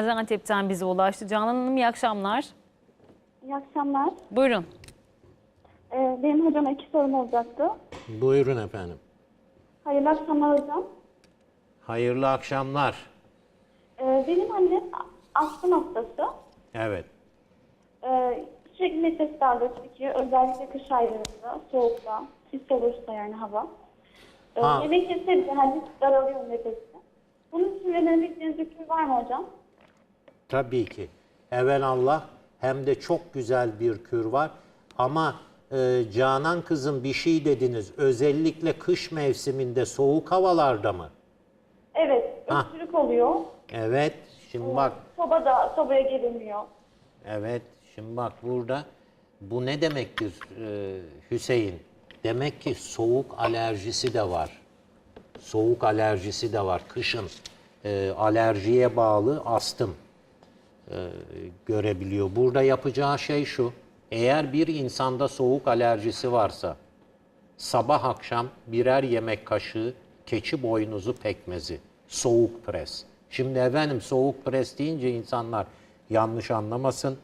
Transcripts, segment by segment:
Gaziantep'ten bize ulaştı. Canan Hanım iyi akşamlar. İyi akşamlar. Buyurun. Ee, benim hocam iki sorum olacaktı. Buyurun efendim. Hayırlı akşamlar hocam. Hayırlı akşamlar. Ee, benim annem astım hastası. Evet. Ee, sürekli nefes darlığı çekiyor. Özellikle kış aylarında, soğukta, sis olursa yani hava. Ee, Ha. yemek yese bile hani daralıyor nefesi. Bunun için önerebileceğiniz bir var mı hocam? Tabii ki. Evvel Allah hem de çok güzel bir kür var. Ama e, Canan kızım bir şey dediniz. Özellikle kış mevsiminde soğuk havalarda mı? Evet, Ha. öksürük oluyor. Evet. Şimdi bak. Sobada, sobaya gelinmiyor. Evet. Şimdi bak burada. Bu ne demektir e, Hüseyin? Demek ki soğuk alerjisi de var. Soğuk alerjisi de var. Kışın e, alerjiye bağlı astım görebiliyor. Burada yapacağı şey şu. Eğer bir insanda soğuk alerjisi varsa sabah akşam birer yemek kaşığı keçi boynuzu pekmezi, soğuk pres. Şimdi efendim soğuk pres deyince insanlar yanlış anlamasın.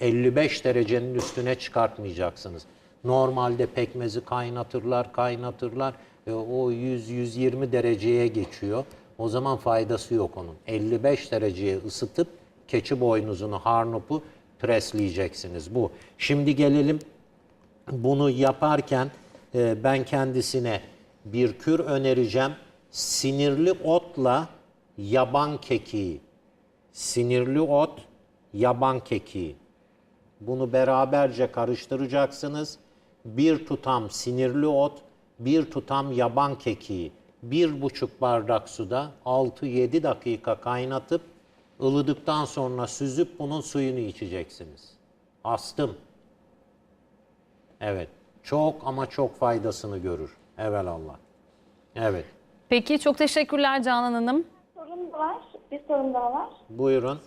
55 derecenin üstüne çıkartmayacaksınız. Normalde pekmezi kaynatırlar, kaynatırlar. E, o 100-120 dereceye geçiyor. O zaman faydası yok onun. 55 dereceye ısıtıp keçi boynuzunu, harnupu presleyeceksiniz. Bu. Şimdi gelelim bunu yaparken e, ben kendisine bir kür önereceğim. Sinirli otla yaban kekiği. Sinirli ot, yaban kekiği. Bunu beraberce karıştıracaksınız. Bir tutam sinirli ot, bir tutam yaban kekiği, bir buçuk bardak suda 6-7 dakika kaynatıp ılıdıktan sonra süzüp bunun suyunu içeceksiniz. Astım. Evet. Çok ama çok faydasını görür. Evelallah. Evet. Peki çok teşekkürler Canan Hanım. Sorum da var, bir sorum daha var. Buyurun.